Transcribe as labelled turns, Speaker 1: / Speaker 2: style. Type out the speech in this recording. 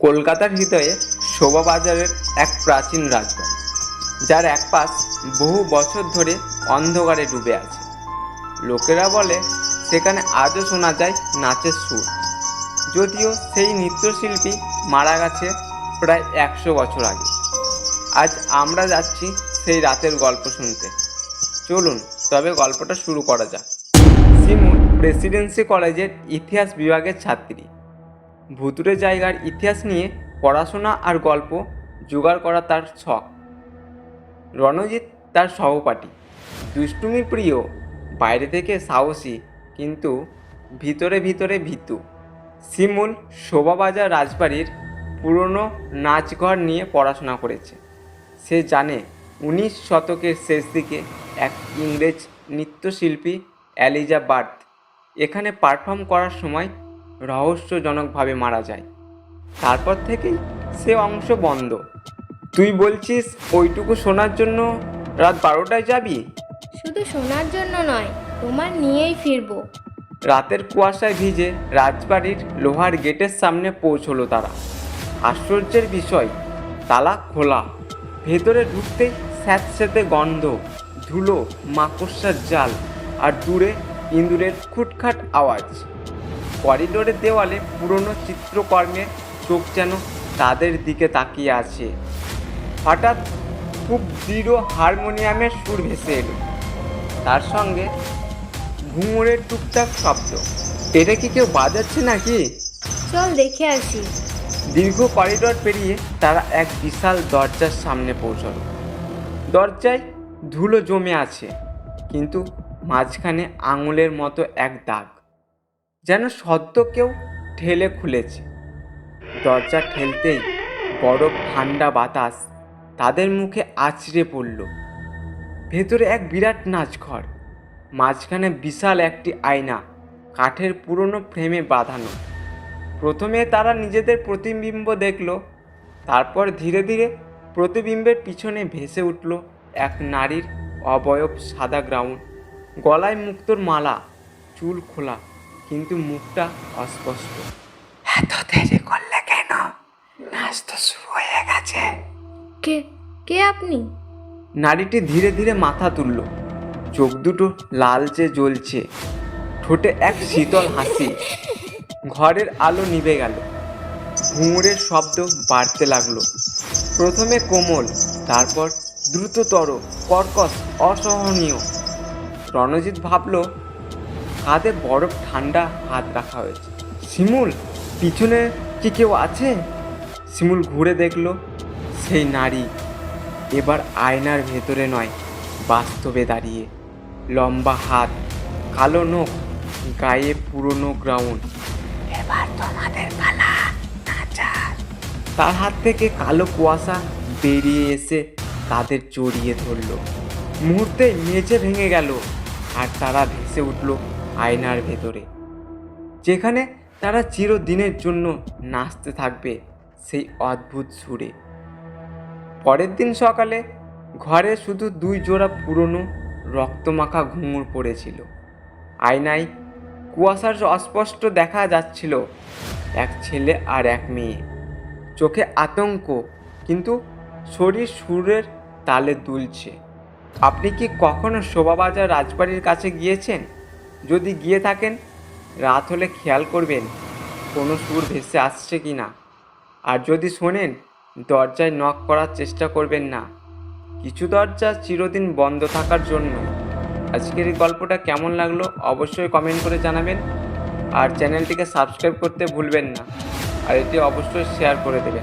Speaker 1: কলকাতার হৃদয়ে শোভাবাজারের এক প্রাচীন রাজবাড়ি যার এক পাশ বহু বছর ধরে অন্ধকারে ডুবে আছে। লোকেরা বলে, সেখানে আজও শোনা যায় নাচের সুর। যদিও সেই নৃত্যশিল্পী মারা গেছে প্রায় একশো বছর আগে। আজ আমরা যাচ্ছি সেই রাতের গল্প শুনতে। চলুন, তবে গল্পটা শুরু করা যাক। সিমুল প্রেসিডেন্সি কলেজের ইতিহাস বিভাগের ছাত্রী। ভুতুরে জায়গার ইতিহাস নিয়ে পড়াশোনা আর গল্প জোগাড় করা তার শখ রণজিৎ তার সহপাঠী। দুষ্টুমি প্রিয়, বাইরে থেকে সাহসী, কিন্তু ভিতরে ভিতরে ভীতু। শিমুল শোভাবাজার রাজবাড়ির পুরনো নাচঘর নিয়ে পড়াশোনা করেছে। সে জানে উনিশ শতকের শেষ দিকে এক ইংরেজ নৃত্যশিল্পী অ্যালিজা বার্থ এখানে পারফর্ম করার সময় রহস্যজনকভাবে মারা যায়। তারপর থেকেই সে অংশ বন্ধ। তুই বলছিস ওইটুকু শোনার জন্য রাত বারোটায় যাবি?
Speaker 2: শুধু শোনার জন্য নয় তোমার নিয়েই ফিরবো।
Speaker 1: রাতের কুয়াশায় ভিজে রাজবাড়ির লোহার গেটের সামনে পৌঁছলো তারা। আশ্চর্যের বিষয় তালা খোলা। ভেতরে ঢুকতেই স্যাঁতস্যাঁতে গন্ধ ধুলো মাকড়সার জাল আর দূরে ইঁদুরের খুটখাট আওয়াজ। করিডোরের দেওয়ালে পুরনো চিত্রকর্মের চোখ যেন তাদের দিকে তাকিয়ে আছে। হঠাৎ খুব দৃঢ় হারমোনিয়ামের সুর ভেসে এলো। তার সঙ্গে ঘুঙুরের টুকটাক শব্দ। এটা কি কেউ বাজাচ্ছে নাকি?
Speaker 2: চল দেখে আসি।
Speaker 1: দীর্ঘ করিডর পেরিয়ে তারা এক বিশাল দরজার সামনে পৌঁছলো। দরজায় ধুলো জমে আছে কিন্তু মাঝখানে আঙুলের মতো এক দাগ। যেন সদ্য কেউ ঠেলে খুলেছে। দরজা ঠেলতেই বরফ ঠান্ডা বাতাস তাদের মুখে আছড়ে পড়ল। ভেতরে এক বিরাট নাচঘর, মাঝখানে বিশাল একটি আয়না, কাঠের পুরনো ফ্রেমে বাঁধানো। প্রথমে তারা নিজেদের প্রতিবিম্ব দেখল, তারপর ধীরে ধীরে প্রতিবিম্বের পিছনে ভেসে উঠল এক নারীর অবয়ব সাদা গ্রাউন্ড। গলায় মুক্তর মালা, চুল খোলা। কিন্তু মুখটা অস্পষ্ট। এত দেরি করলে কেন? নাচ তো শুরু হয়ে গেছে।
Speaker 2: কে কে আপনি?
Speaker 1: নারীটি ধীরে ধীরে মাথা তুলল। চোখ দুটো লালচে জ্বলছে। ঠোঁটে এক শীতল হাসি। ঘরের আলো নিভে গেল। ঘুঙুরের শব্দ বাড়তে লাগল। প্রথমে কোমল তারপর দ্রুততর কর্কশ অসহনীয়। রণজিৎ ভাবল কাঁধে বরফ ঠান্ডা হাত রাখা হয়েছে। শিমুল, পিছনে কি কেউ আছে? শিমুল ঘুরে দেখল, সেই নারী। এবার আয়নার ভেতরে নয়, বাস্তবে দাঁড়িয়ে। লম্বা হাত, কালো নখ, গায়ে পুরনো গ্রাউন্ড। এবার তোমাদের পালা তার হাত থেকে কালো কুয়াশা বেরিয়ে এসে তাদের জড়িয়ে ধরল। মুহূর্তে মেঝে ভেঙে গেল, আর তারা ভেসে উঠল আয়নার ভেতরে। যেখানে তারা চিরদিনের জন্য নাচতে থাকবে সেই অদ্ভুত সুরে। পরের দিন সকালে ঘরে শুধু দুই জোড়া পুরনো রক্তমাখা ঘুঙুর পড়েছিল। আয়নায় কুয়াশার অস্পষ্ট দেখা যাচ্ছিল এক ছেলে আর এক মেয়ে। চোখে আতঙ্ক, কিন্তু শরীর সুরের তালে দুলছে। আপনি কি কখনো শোভাবাজার রাজবাড়ির কাছে গিয়েছেন? যদি গিয়ে থাকেন, রাত হলে খেয়াল করবেন কোনো সুর ভেসে আসছে কি না। আর যদি শোনেন, দরজায় নক করার চেষ্টা করবেন না। কিছু দরজা চিরদিন বন্ধ থাকার জন্য। আজকের এই গল্পটা কেমন লাগল অবশ্যই কমেন্ট করে জানাবেন। আর চ্যানেলটিকে সাবস্ক্রাইব করতে ভুলবেন না। আর এটি অবশ্যই শেয়ার করে দেবেন।